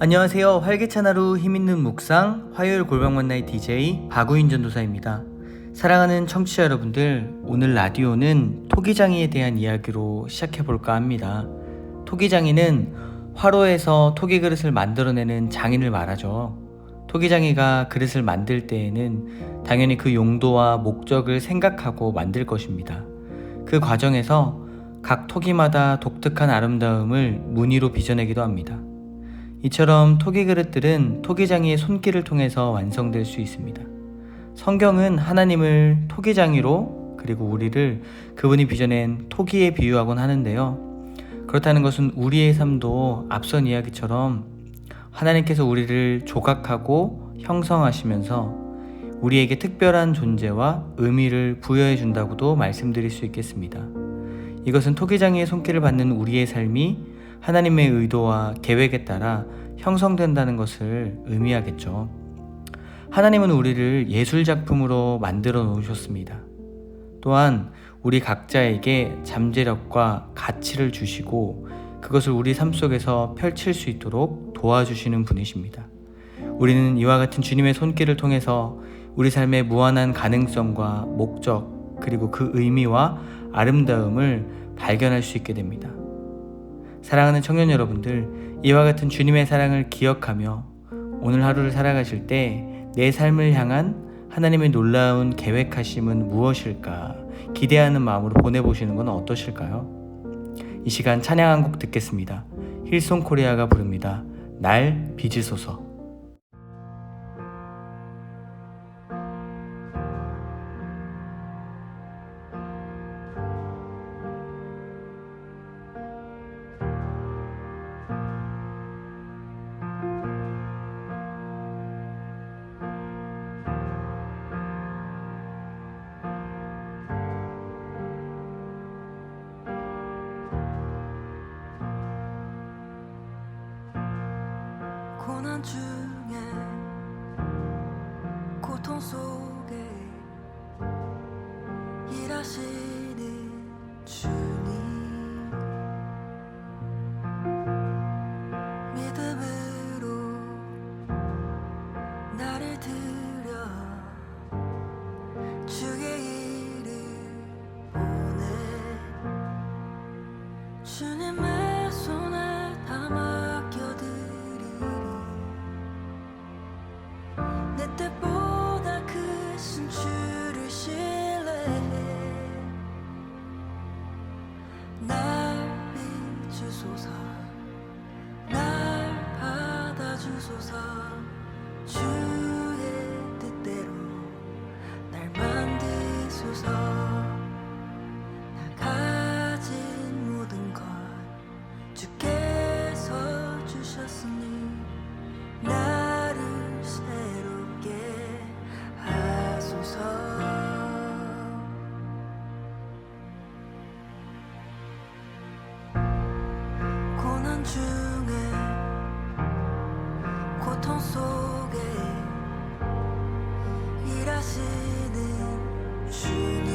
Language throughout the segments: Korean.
안녕하세요. 활기찬 하루 힘있는 묵상 화요일 골방 만나의 DJ 박우인 전도사입니다. 사랑하는 청취자 여러분들, 오늘 라디오는 토기장이에 대한 이야기로 시작해 볼까 합니다. 토기장이는 화로에서 토기 그릇을 만들어내는 장인을 말하죠. 토기장이가 그릇을 만들 때에는 당연히 그 용도와 목적을 생각하고 만들 것입니다. 그 과정에서 각 토기마다 독특한 아름다움을 무늬로 빚어내기도 합니다. 이처럼 토기 그릇들은 토기장이의 손길을 통해서 완성될 수 있습니다. 성경은 하나님을 토기장이로 그리고 우리를 그분이 빚어낸 토기에 비유하곤 하는데요. 그렇다는 것은 우리의 삶도 앞선 이야기처럼 하나님께서 우리를 조각하고 형성하시면서 우리에게 특별한 존재와 의미를 부여해 준다고도 말씀드릴 수 있겠습니다. 이것은 토기장이의 손길을 받는 우리의 삶이 하나님의 의도와 계획에 따라 형성된다는 것을 의미하겠죠. 하나님은 우리를 예술작품으로 만들어 놓으셨습니다. 또한 우리 각자에게 잠재력과 가치를 주시고 그것을 우리 삶 속에서 펼칠 수 있도록 도와주시는 분이십니다. 우리는 이와 같은 주님의 손길을 통해서 우리 삶의 무한한 가능성과 목적 그리고 그 의미와 아름다움을 발견할 수 있게 됩니다. 사랑하는 청년 여러분들, 이와 같은 주님의 사랑을 기억하며 오늘 하루를 살아가실 때 내 삶을 향한 하나님의 놀라운 계획하심은 무엇일까 기대하는 마음으로 보내보시는 건 어떠실까요? 이 시간 찬양 한 곡 듣겠습니다. 힐송 코리아가 부릅니다. 날 빚으소서. 고난 중에 고통 속에 속에 일하시는 주님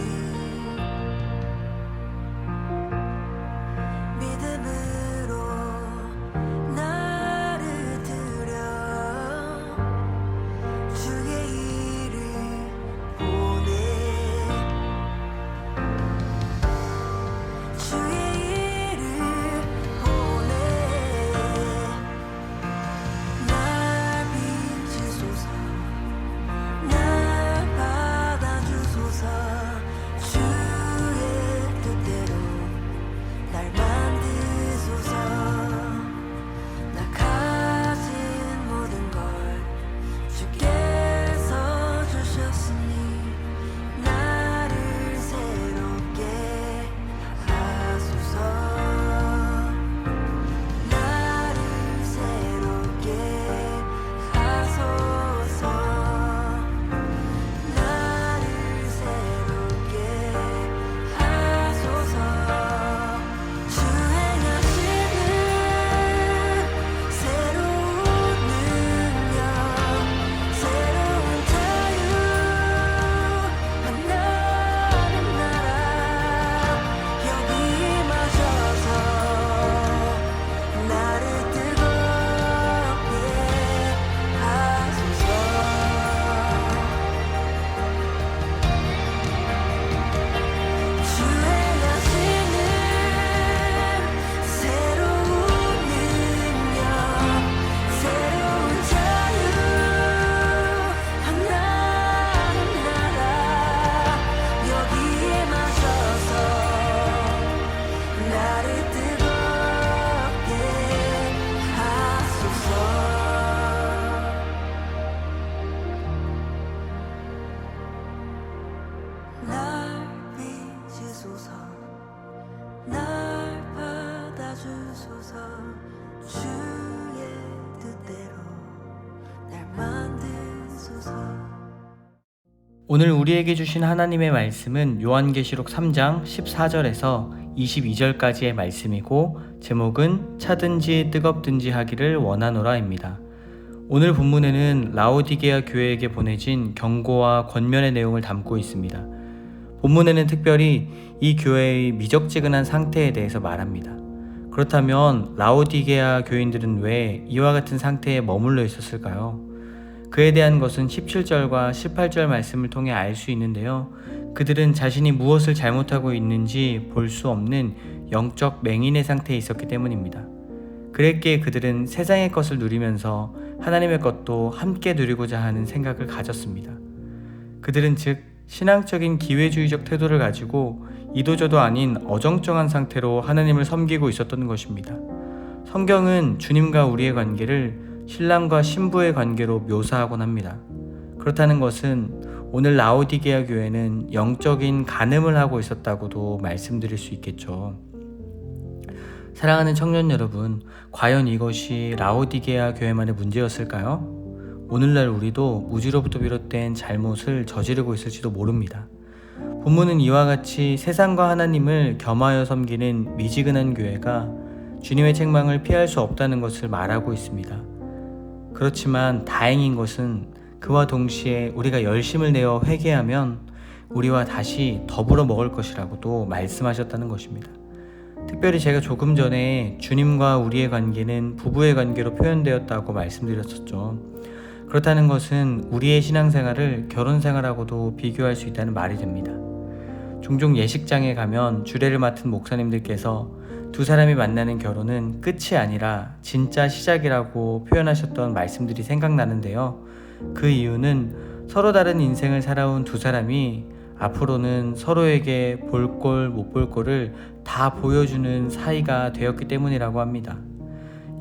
오늘 우리에게 주신 하나님의 말씀은 요한계시록 3장 14절에서 22절까지의 말씀이고 제목은 차든지 뜨겁든지 하기를 원하노라입니다. 오늘 본문에는 라오디게아 교회에게 보내진 경고와 권면의 내용을 담고 있습니다. 본문에는 특별히 이 교회의 미적지근한 상태에 대해서 말합니다. 그렇다면 라오디게아 교인들은 왜 이와 같은 상태에 머물러 있었을까요? 그에 대한 것은 17절과 18절 말씀을 통해 알 수 있는데요. 그들은 자신이 무엇을 잘못하고 있는지 볼 수 없는 영적 맹인의 상태에 있었기 때문입니다. 그랬기에 그들은 세상의 것을 누리면서 하나님의 것도 함께 누리고자 하는 생각을 가졌습니다. 그들은 즉 신앙적인 기회주의적 태도를 가지고 이도저도 아닌 어정쩡한 상태로 하나님을 섬기고 있었던 것입니다. 성경은 주님과 우리의 관계를 신랑과 신부의 관계로 묘사하곤 합니다. 그렇다는 것은 오늘 라오디게아 교회는 영적인 간음을 하고 있었다고도 말씀드릴 수 있겠죠. 사랑하는 청년 여러분, 과연 이것이 라오디게아 교회만의 문제였을까요? 오늘날 우리도 무지로부터 비롯된 잘못을 저지르고 있을지도 모릅니다. 본문은 이와 같이 세상과 하나님을 겸하여 섬기는 미지근한 교회가 주님의 책망을 피할 수 없다는 것을 말하고 있습니다. 그렇지만 다행인 것은 그와 동시에 우리가 열심을 내어 회개하면 우리와 다시 더불어 먹을 것이라고도 말씀하셨다는 것입니다. 특별히 제가 조금 전에 주님과 우리의 관계는 부부의 관계로 표현되었다고 말씀드렸었죠. 그렇다는 것은 우리의 신앙생활을 결혼생활하고도 비교할 수 있다는 말이 됩니다. 종종 예식장에 가면 주례를 맡은 목사님들께서 두 사람이 만나는 결혼은 끝이 아니라 진짜 시작이라고 표현하셨던 말씀들이 생각나는데요. 그 이유는 서로 다른 인생을 살아온 두 사람이 앞으로는 서로에게 볼 꼴 못 볼 꼴을 다 보여주는 사이가 되었기 때문이라고 합니다.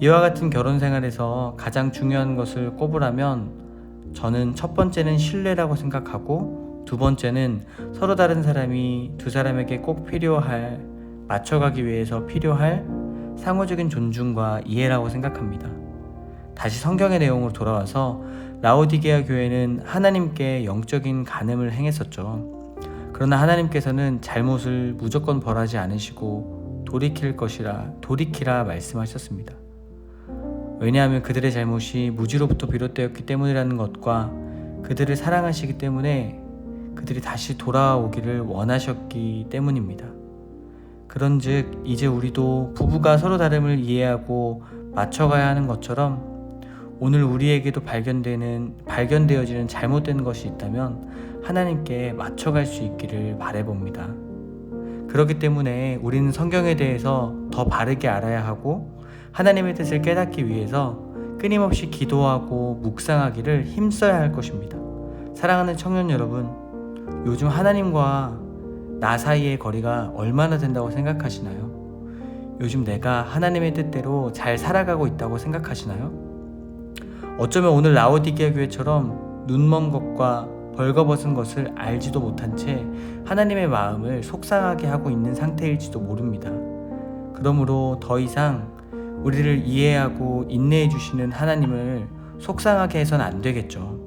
이와 같은 결혼 생활에서 가장 중요한 것을 꼽으라면 저는 첫 번째는 신뢰라고 생각하고 두 번째는 서로 다른 사람이 두 사람에게 꼭 필요할 맞춰가기 위해서 필요할 상호적인 존중과 이해라고 생각합니다. 다시 성경의 내용으로 돌아와서 라오디게아 교회는 하나님께 영적인 간음을 행했었죠. 그러나 하나님께서는 잘못을 무조건 벌하지 않으시고 돌이킬 것이라 돌이키라 말씀하셨습니다. 왜냐하면 그들의 잘못이 무지로부터 비롯되었기 때문이라는 것과 그들을 사랑하시기 때문에 그들이 다시 돌아오기를 원하셨기 때문입니다. 그런즉 이제 우리도 부부가 서로 다름을 이해하고 맞춰가야 하는 것처럼 오늘 우리에게도 발견되는 발견되어지는 잘못된 것이 있다면 하나님께 맞춰갈 수 있기를 바래봅니다. 그렇기 때문에 우리는 성경에 대해서 더 바르게 알아야 하고 하나님의 뜻을 깨닫기 위해서 끊임없이 기도하고 묵상하기를 힘써야 할 것입니다. 사랑하는 청년 여러분, 요즘 하나님과 나 사이의 거리가 얼마나 된다고 생각하시나요? 요즘 내가 하나님의 뜻대로 잘 살아가고 있다고 생각하시나요? 어쩌면 오늘 라오디게아 교회처럼 눈먼 것과 벌거벗은 것을 알지도 못한 채 하나님의 마음을 속상하게 하고 있는 상태일지도 모릅니다. 그러므로 더 이상 우리를 이해하고 인내해 주시는 하나님을 속상하게 해선 안 되겠죠.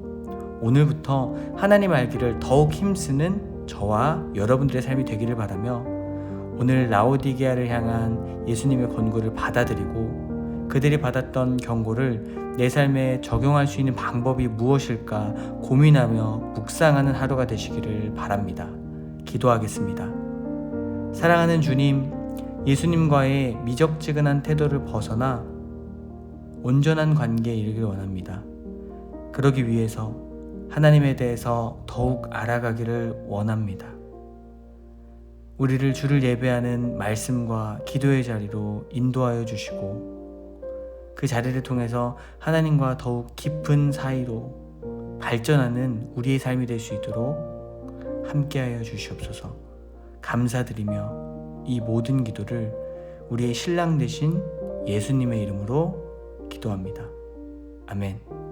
오늘부터 하나님 알기를 더욱 힘쓰는 저와 여러분들의 삶이 되기를 바라며 오늘 라오디게아를 향한 예수님의 권고를 받아들이고 그들이 받았던 경고를 내 삶에 적용할 수 있는 방법이 무엇일까 고민하며 묵상하는 하루가 되시기를 바랍니다. 기도하겠습니다. 사랑하는 주님, 예수님과의 미적지근한 태도를 벗어나 온전한 관계에 이르길 원합니다. 그러기 위해서 하나님에 대해서 더욱 알아가기를 원합니다. 우리를 주를 예배하는 말씀과 기도의 자리로 인도하여 주시고 그 자리를 통해서 하나님과 더욱 깊은 사이로 발전하는 우리의 삶이 될 수 있도록 함께하여 주시옵소서. 감사드리며 이 모든 기도를 우리의 신랑 되신 예수님의 이름으로 기도합니다. 아멘.